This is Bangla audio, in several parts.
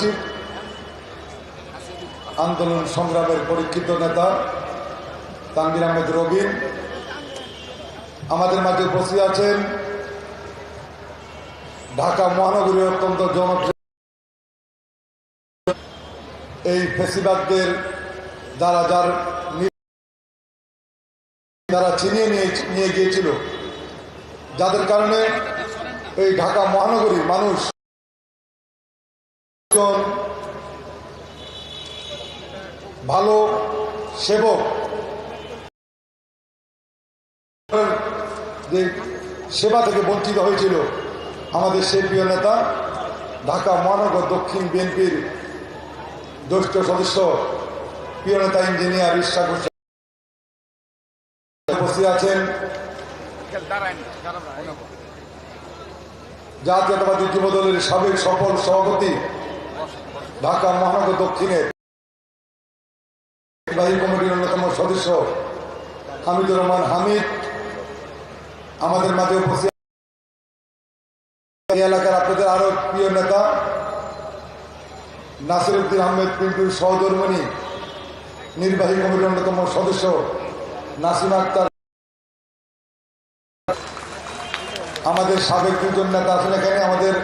সচিব আন্দোলন সংগ্রামের পরীক্ষিত নেতা তানবির আহমেদ রবিন আমাদের মাঝে বসে আছেন ঢাকা মহানগরীর অত্যন্ত জনপ্রিয় এই ফেসিবাদদের দ্বারা যার যারা ছিনিয়ে নিয়ে নিয়ে গিয়েছিল, যাদের কারণে এই ঢাকা মহানগরী মানুষ ভালো সেবক। সেবা থেকে বঞ্চিত হয়েছিল আমাদের প্রিয় নেতা, ঢাকা মহানগর দক্ষিণ বিএনপির জ্যেষ্ঠ সদস্য, প্রিয় নেতা ইঞ্জিনিয়ার ইশাক বসে আছেন জাতীয়তাবাদী যুব দলের সাবেক সফল সভাপতি ঢাকা মহানগর দক্ষিণের নির্বাহী কমিটির অন্যতম সদস্য হামিদুর রহমান হামিদ আমাদের মাঝে উপস্থিত। এলাকার আপনাদের আরও প্রিয় নেতা নাসির উদ্দিন আহমেদ পিন্টুর সহধর্মণী নির্বাহী কমিটির অন্যতম সদস্য নাসিম আক্তার। আমাদের সাবেক দুজন নেতা আছেন এখানে, আমাদের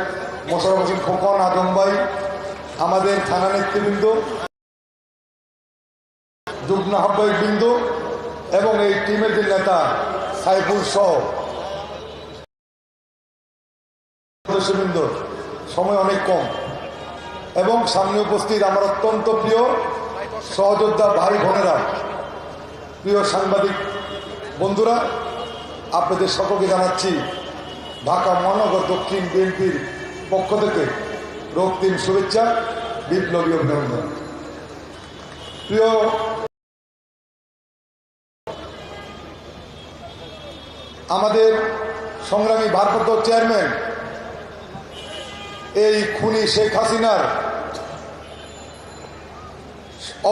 মোশারফ হোসেন খোকন, আদম ভাই আমাদের থানা নেতৃবৃন্দ, যুগ্ম আহ্বায়ক বৃন্দ এবং এই টিমের যে নেতা সাইফুল সহ সময় অনেক কম এবং সামনে উপস্থিত আমার অত্যন্ত প্রিয় সহযোদ্ধা ভাই বোনেরা, প্রিয় সাংবাদিক বন্ধুরা, আপনাদের সকলকে জানাচ্ছি ঢাকা মহানগর দক্ষিণ বিএনপির পক্ষ থেকে রক্তিম শুভেচ্ছা, বিপ্লবী অভিনন্দন। প্রিয় আমাদের সংগ্রামী ভারপ্রাপ্ত চেয়ারম্যান, এই খুনি শেখ হাসিনার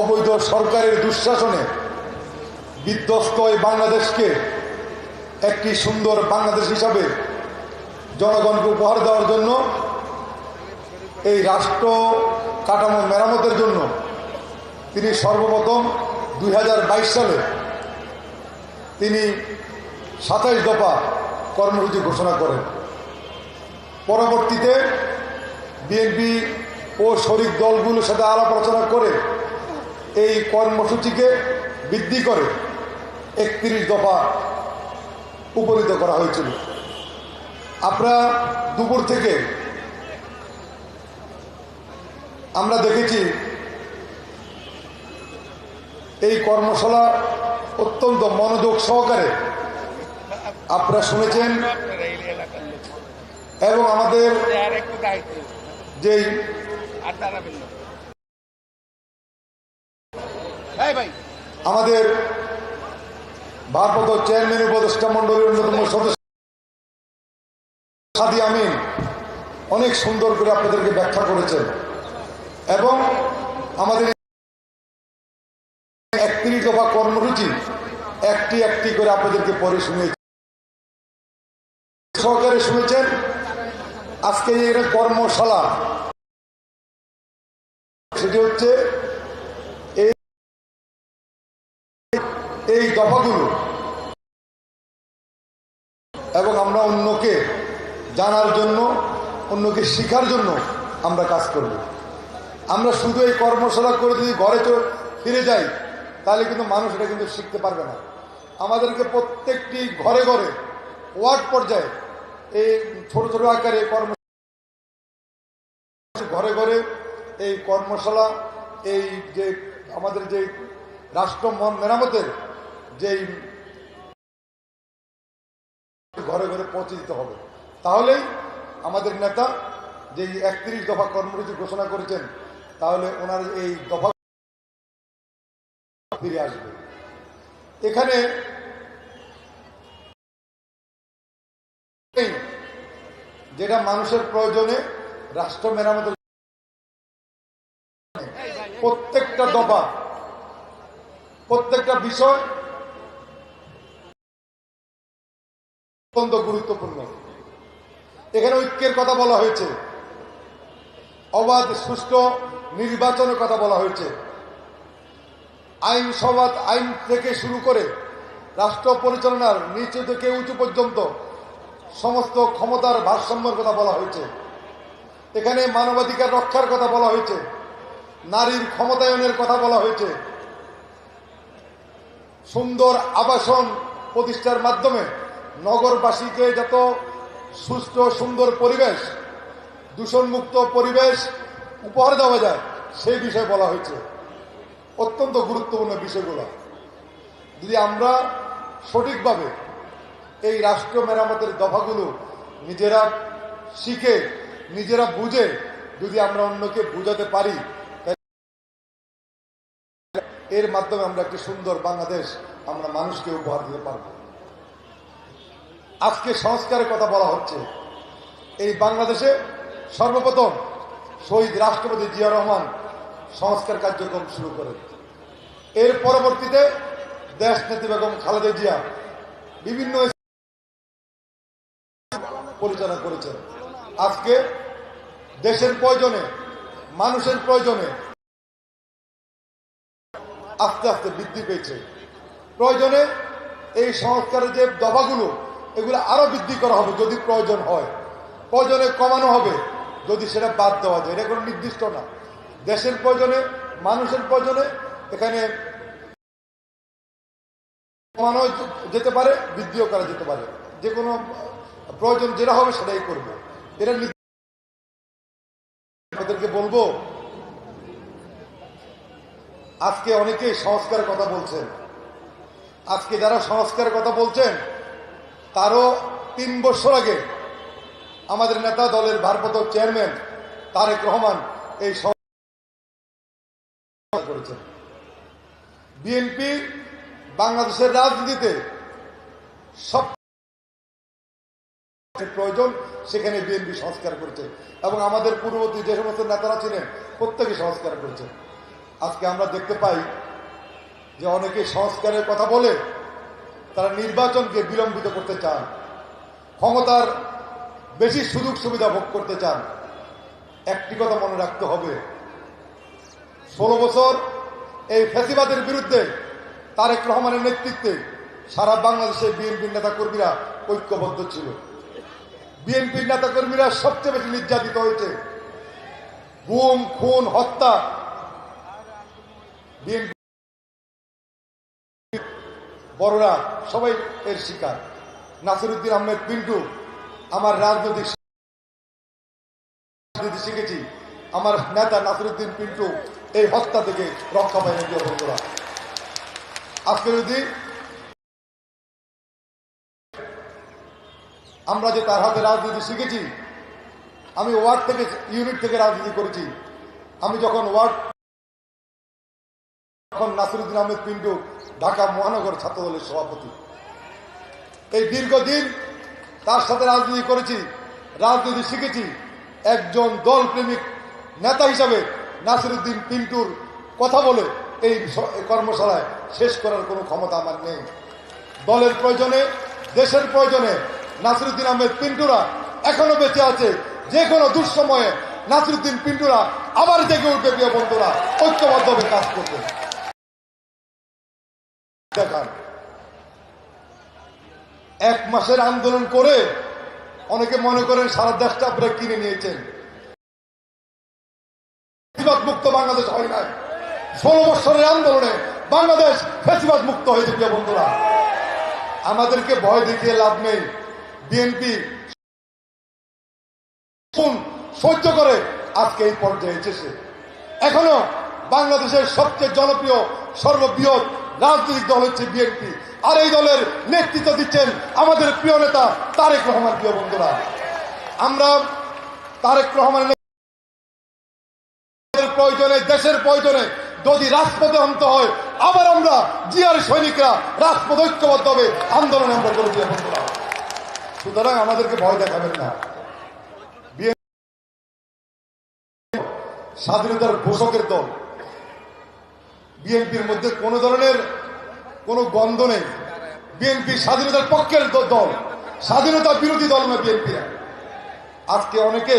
অবৈধ সরকারের দুঃশাসনে বিধ্বস্ত এই বাংলাদেশকে একটি সুন্দর বাংলাদেশ হিসাবে জনগণকে উপহার দেওয়ার জন্য এই রাষ্ট্র কাঠামো মেরামতের জন্য তিনি সর্বপ্রথম দুই হাজার বাইশ সালে তিনি সাতাইশ দফা কর্মসূচি ঘোষণা করেন। পরবর্তীতে বিএনপি ও শরিক দলগুলোর সাথে আলাপ আলোচনা করে এই কর্মসূচিকে বৃদ্ধি করে একত্রিশ দফা উপনীত করা হয়েছিল। আপনারা দুপুর থেকে আমরা দেখেছি এই কর্মশালা অত্যন্ত মনোযোগ সহকারে। আপনারা শুনেছেন এবং আমাদের যেই আমাদের ভারপ্রাপ্ত চেয়ারম্যান উপদেষ্টা মন্ডলীর অন্যতম সদস্য সাদি আমিন অনেক সুন্দর করে আপনাদেরকে ব্যাখ্যা করেছেন। এবং আমাদের একত্রিশ দফা কর্মসূচি একটি একটি করে আপনাদেরকে পরে শুনিয়েছি। সহকারে শুনেছেন, আজকে একটা কর্মশালা, সেটি হচ্ছে এই এই দফাগুলো এবং আমরা অন্যকে জানার জন্য, অন্যকে শেখার জন্য আমরা কাজ করব। আমরা শুধু এই কর্মশালা করে যদি ঘরে ফিরে যাই, তাহলে কিন্তু মানুষ এটা কিন্তু শিখতে পারবে না। আমাদেরকে প্রত্যেকটি ঘরে ঘরে, ওয়ার্ড পর্যায়ে এই ছোট ছোট আকারে কর্ম ঘরে ঘরে এই কর্মশালা, এই যে আমাদের যে রাষ্ট্র মেরামতের যেই ঘরে ঘরে পৌঁছে দিতে হবে। তাহলেই আমাদের নেতা যে একত্রিশ দফা কর্মসূচি ঘোষণা করেছেন তাহলে ওনার এই দফা ফিরে আসবে। এখানে যেটা মানুষের প্রয়োজনে রাষ্ট্র মেরামতের প্রত্যেকটা দফা, প্রত্যেকটা বিষয় অত্যন্ত গুরুত্বপূর্ণ। এখানে ঐক্যের কথা বলা হয়েছে। অবাধ, সুষ্ঠু নির্বাচনের কথা বলা হয়েছে। আইন সবাদ আইন থেকে শুরু করে রাষ্ট্র পরিচালনার নিচু থেকে উঁচু পর্যন্ত সমস্ত ক্ষমতার ভারসাম্যের কথা বলা হয়েছে। এখানে মানবাধিকার রক্ষার কথা বলা হয়েছে। নারীর ক্ষমতায়নের কথা বলা হয়েছে। সুন্দর আবাসন প্রতিষ্ঠার মাধ্যমে নগরবাসীকে যত সুস্থ সুন্দর পরিবেশ, দূষণমুক্ত পরিবেশ উপহার দেওয়া যায়, সেই বিষয়ে বলা হয়েছে। অত্যন্ত গুরুত্বপূর্ণ বিষয়গুলো। যদি আমরা সঠিকভাবে এই রাষ্ট্র মেরামতের দফাগুলো নিজেরা শিখে, নিজেরা বুঝে যদি আমরা অন্যকে বুঝাতে পারি এর মাধ্যমে আমরা একটি সুন্দর বাংলাদেশ আমরা মানুষকে উপহার দিতে পারব। আজকে সংস্কারের কথা বলা হচ্ছে। এই বাংলাদেশে সর্বপ্রথম শহীদ রাষ্ট্রপতি জিয়া রহমান সংস্কার কার্যক্রম শুরু করেন। এর পরবর্তীতে দেশ নেত্রী বেগম খালেদা জিয়া বিভিন্ন পরিচালনা করেছেন। আজকে দেশের প্রয়োজনে, মানুষের প্রয়োজনে আস্তে আস্তে বৃদ্ধি পেয়েছে। প্রয়োজনে এই সংস্কারের যে দফাগুলো, এগুলো আরও বৃদ্ধি করা হবে যদি প্রয়োজন হয়। প্রয়োজনে কমানো হবে। যদি সেটা বাদ দেওয়া যায়, এটা কোনো নির্দিষ্ট না। দেশের প্রয়োজনে, মানুষের প্রয়োজনে এখানে কমানো যেতে পারে, বৃদ্ধিও করা যেতে পারে। যে কোনো প্রয়োজন যেটা হবে সেটাই করবে। এটা ওদেরকে বলব, আজকে অনেকেই সংস্কারের কথা বলছেন। আজকে যারা সংস্কারের কথা বলছেন, তারও তিন বছর আগে আমাদের নেতা দলের ভারপ্রাপ্ত চেয়ারম্যান তারেক রহমান এই করেছেন। বিএনপি বাংলাদেশের রাজনীতিতে সব প্রয়োজন, সেখানে বিএনপি সংস্কার করেছে এবং আমাদের পূর্ববর্তী যে সমস্ত নেতারা ছিলেন, প্রত্যেকে সংস্কার করেছে। আজকে আমরা দেখতে পাই যে অনেকে সংস্কারের কথা বলে তারা নির্বাচনকে বিলম্বিত করতে চান। ক্ষমতার বেশি সুযোগ সুবিধা ভোগ করতে চান, একটি কথা মনে রাখতে হবে। ষোলো বছর এই ফ্যাসিবাদের বিরুদ্ধে তারেক রহমানের নেতৃত্বে সারা বাংলাদেশের বিএনপির নেতা কর্মীরা ঐক্যবদ্ধ ছিল। বিএনপির নেতা কর্মীরা সবচেয়ে বেশি নির্যাতিত হয়েছে। গুম, খুন, হত্যা বিএনপি বড়রা সবাই এর শিকার। নাসিরুদ্দিন আহমেদ পিন্টু আমার রাজনৈতিক রাজনীতি শিখেছি। আমার নেতা নাসিরুদ্দিন পিন্টু এই হত্যা থেকে রক্ষা পায় প্রিয় বন্ধুরা আজকে যদি আমরা যে তার হাতে রাজনীতি শিখেছি, আমি ওয়ার্ড থেকে, ইউনিট থেকে রাজনীতি করেছি। আমি যখন ওয়ার্ড তখন নাসিরুদ্দিন আহমেদ পিন্টু ঢাকা মহানগর ছাত্র দলের সভাপতি। এই দীর্ঘদিন তার সাথে রাজনীতি করেছি, রাজনীতি শিখেছি। একজন দল প্রেমিক নেতা হিসাবে নাসিরুদ্দিন পিন্টুর কথা বলে এই কর্মশালায় শেষ করার কোনো ক্ষমতা আমার নেই। দলের প্রয়োজনে, দেশের প্রয়োজনে নাসিরুদ্দিন আহমেদ পিন্টুরা এখনও বেঁচে আছে। যে কোনো দুঃসময়ে নাসিরুদ্দিন পিন্টুরা আবার জেগে উঠবে, প্রিয় বন্ধুরা। ঐক্যবদ্ধভাবে কাজ করবে দেখান। এক মাসের আন্দোলন করে অনেকে মনে করেন সারা দেশটা আপনারা কিনে নিয়েছেন। মুক্ত বাংলাদেশ হয় নাই। ষোলো বছরের আন্দোলনে বাংলাদেশ ফেসিবাদ মুক্ত হয়েছে, প্রিয় বন্ধুরা। আমাদেরকে ভয় দেখিয়ে লাভ নেই। বিএনপি সহ্য করে আজকে এই পর্যায়ে এসেছে। এখনও বাংলাদেশের সবচেয়ে জনপ্রিয় সর্ববৃহৎ রাজনৈতিক দল হচ্ছে বিএনপি। আর এই দলের নেতৃত্ব দিচ্ছেন আমাদের প্রিয় নেতা তারেক রহমান, প্রিয় বন্ধুরা। আমরা তারেক রহমানের প্রয়োজনে, দেশের প্রয়োজনে যদি রাজপথে অন্ত হয়, আবার আমরা জিয়ার সৈনিকরা রাজপথ ঐক্যবদ্ধ হবে, আন্দোলন আমরা করে দিয়ে বন্ধুরা সুতরাং আমাদেরকে ভয় দেখাবেন না। স্বাধীনতার ঘোষকের দল। বিএনপির মধ্যে কোনো ধরনের কোনো গন্ধ নেই। বিএনপি স্বাধীনতার পক্ষের দল। স্বাধীনতা বিরোধী দল না বিএনপি আজকে অনেকে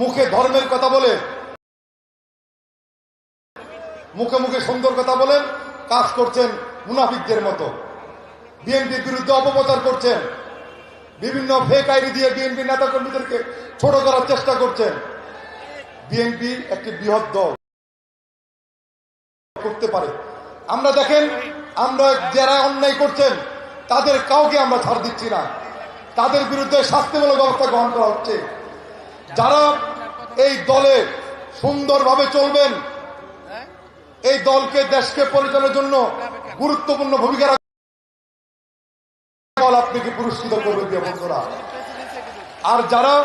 মুখে ধর্মের কথা বলে, মুখে মুখে সুন্দর কথা বলেন, কাজ করছেন মুনাফিকদের মতো। বিএনপির বিরুদ্ধে অপপ্রচার করছেন। বিভিন্ন ফেক আইডি দিয়ে বিএনপি নেতা কর্মীদেরকে ছোট করার চেষ্টা করছেন। বিএনপি একটি বৃহৎ দল। করতে পারে। আমরা দেখেন, আমরা যারা অন্যায় করছেন, তাদের কাউকে আমরা ছাড় দিচ্ছি না। তাদের বিরুদ্ধে শাস্তিমূলক ব্যবস্থা গ্রহণ করা হচ্ছে। যারা এই দলে সুন্দরভাবে চলবেন, এই দলকে দেশকে পরিচালনার জন্য গুরুত্বপূর্ণ ভূমিকা রাখ- দল আপনাকে পুরস্কৃত করবে বন্ধুরা। আর যারা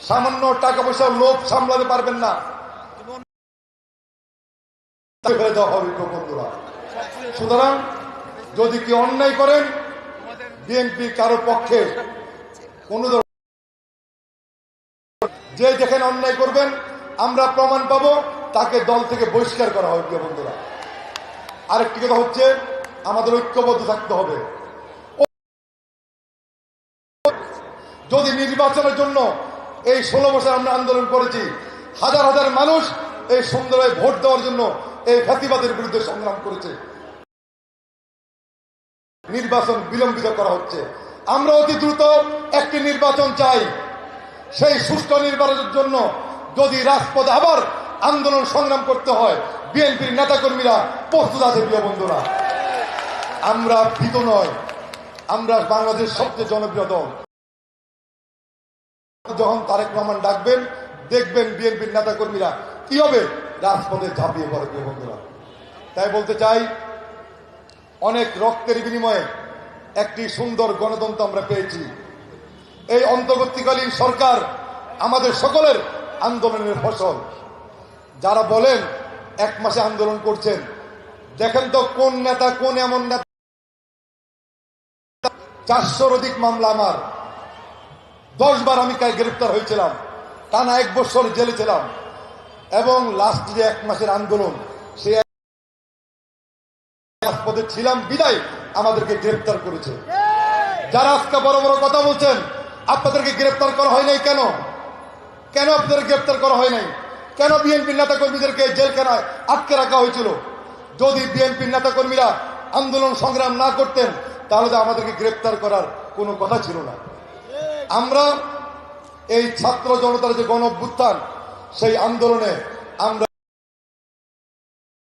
সামান্য টাকা পয়সা লোভ সামলাতে পারবেন না সুতরাং যদি কেউ অন্যায় করেন, বিএনপি কারও পক্ষে কোন যে যেখানে অন্যায় করবেন, আমরা প্রমাণ পাবো, তাকে দল থেকে বহিষ্কার করা হবে প্রিয় বন্ধুরা। আরেকটি কথা হচ্ছে, আমাদের ঐক্যবদ্ধ থাকতে হবে। যদি নির্বাচনের জন্য এই ষোলো বছর আমরা আন্দোলন করেছি, হাজার হাজার মানুষ এই সুন্দরভাবে ভোট দেওয়ার জন্য এই ফ্যাতিবাদের বিরুদ্ধে সংগ্রাম করেছে। নির্বাচন বিলম্বিত করা হচ্ছে। আমরা অতি দ্রুত একটি নির্বাচন চাই। সেই সুষ্ঠু নির্বাচনের জন্য যদি রাজপথে আবার আন্দোলন সংগ্রাম করতে হয়, বিএনপির নেতাকর্মীরা প্রস্তুত আছে, প্রিয় বন্ধুরা। আমরা ভীত নয় আমরা বাংলাদেশ সবচেয়ে জনপ্রিয় দল। যখন তারেক রহমান ডাকবেন, দেখবেন বিএনপির নেতাকর্মীরা কি হবে রাজপথে ঝাঁপিয়ে পড়ে প্রিয় বন্ধুরা। তাই বলতে চাই, অনেক রক্তের বিনিময়ে একটি সুন্দর গণতন্ত্র আমরা পেয়েছি। এই অন্তর্বর্তীকালীন সরকার আমাদের সকলের আন্দোলনের ফসল। যারা বলেন, এক মাসে আন্দোলন করছেন, দেখেন তো কোন নেতা, কোন এমন নেতা। চারশোর অধিক মামলা আমার। দশ বার আমি গ্রেপ্তার হয়েছিলাম। টানা এক বছর জেলে ছিলাম। এবং লাস্ট যে এক মাসের আন্দোলন সে পদে ছিলাম, বিদায় আমাদেরকে গ্রেপ্তার করেছে। যারা আজকে বড় বড় কথা বলছেন, আপনাদেরকে গ্রেপ্তার করা হয় নাই কেন? কেন আপনাদের গ্রেপ্তার করা হয় নাই? কেন বিএনপির নেতা কর্মীদেরকে জেল জেলখানায় আটকে রাখা হয়েছিল? যদি বিএনপির নেতা কর্মীরা আন্দোলন সংগ্রাম না করতেন, তাহলে তো আমাদেরকে গ্রেপ্তার করার কোনো কথা ছিল না। আমরা এই ছাত্র জনতার যে গণ সেই আন্দোলনে আমরা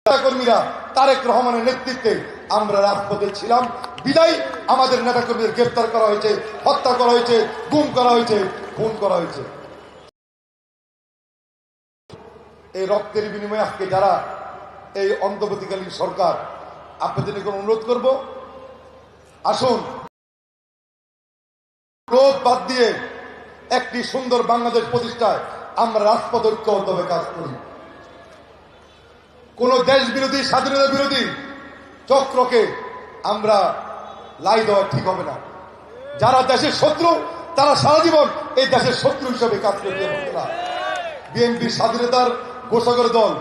নেতাকর্মীরা তারেক রহমানের নেতৃত্বে আমরা রাজপথে ছিলাম। বিদায় আমাদের নেতাকর্মীদের গ্রেপ্তার করা হয়েছে, হত্যা করা হয়েছে, গুম করা হয়েছে, খুন করা হয়েছে। এই রক্তের বিনিময়ে আজকে যারা এই অন্তর্বর্তীকালীন সরকার, আপনাদের নিকট অনুরোধ করব, আসুন লোভ বাদ দিয়ে একটি সুন্দর বাংলাদেশ প্রতিষ্ঠায় আমরা রাজপথ ঐক্যবদ্ধভাবে কাজ করি। কোন দেশ বিরোধী স্বাধীনতা বিরোধী চক্রকে আমরা লাই দেওয়া ঠিক হবে না। যারা দেশের শত্রু, তারা সারা জীবন এই দেশের শত্রু হিসেবে কাজ না। বিএনপি স্বাধীনতার ঘোষকের দল,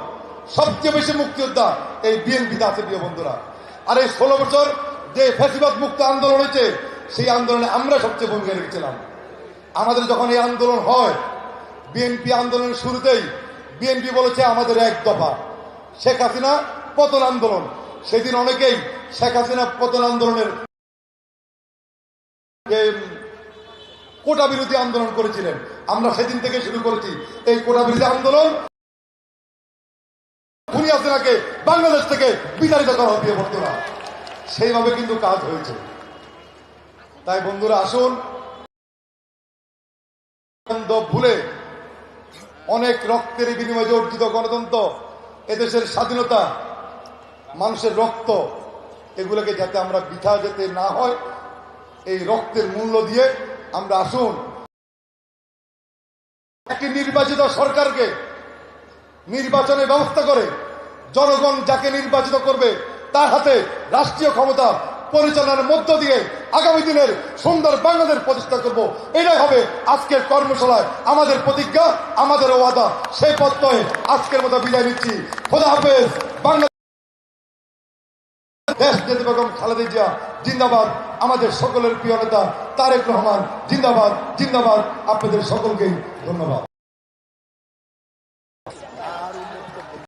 সবচেয়ে বেশি মুক্তিযোদ্ধা এই বিএনপিতে আছে, প্রিয় বন্ধুরা। আর এই ষোলো বছর যে ফ্যাসিবাদ মুক্ত আন্দোলন হয়েছে, সেই আন্দোলনে আমরা সবচেয়ে ভূমিকা রেখেছিলাম। আমাদের যখন এই আন্দোলন হয় বিএনপি আন্দোলনের শুরুতেই বিএনপি বলেছে আমাদের এক দফা। শেখ হাসিনা পতন আন্দোলন। সেদিন অনেকেই শেখ হাসিনা পতন আন্দোলনের কোটা বিরোধী আন্দোলন করেছিলেন। আমরা সেদিন থেকে শুরু করেছি এই কোটা বিরোধী আন্দোলন। হাসিনাকে বাংলাদেশ থেকে বিতাড়িত করা হবে বন্ধুরা সেইভাবে কিন্তু কাজ হয়েছে। তাই বন্ধুরা, আসুন। ভুলে অনেক রক্তের বিনিময়ে অর্জিত গণতন্ত্র, এদেশের স্বাধীনতা, মানুষের রক্ত, এগুলোকে যাতে আমরা বিঠা যেতে না হয়, এই রক্তের মূল্য দিয়ে আমরা আসুন। একটি নির্বাচিত সরকারকে নির্বাচনের ব্যবস্থা করে, জনগণ যাকে নির্বাচিত করবে, তার হাতে রাষ্ট্রীয় ক্ষমতা পরিচালনার মধ্য দিয়ে আগামী দিনের সুন্দর বাংলাদেশ প্রতিষ্ঠা করব। এটাই হবে আজকের কর্মশালায় আমাদের প্রতিজ্ঞা, আমাদের ওয়াদা। সেই পত্রয়ে আজকের মতো বিদায় নিচ্ছি। খোদা হাফেজ। দেশ নেত্রী বেগম খালেদা জিয়া, জিন্দাবাদ। আমাদের সকলের প্রিয় নেতা তারেক রহমান, জিন্দাবাদ জিন্দাবাদ। আপনাদের সকলকেই ধন্যবাদ।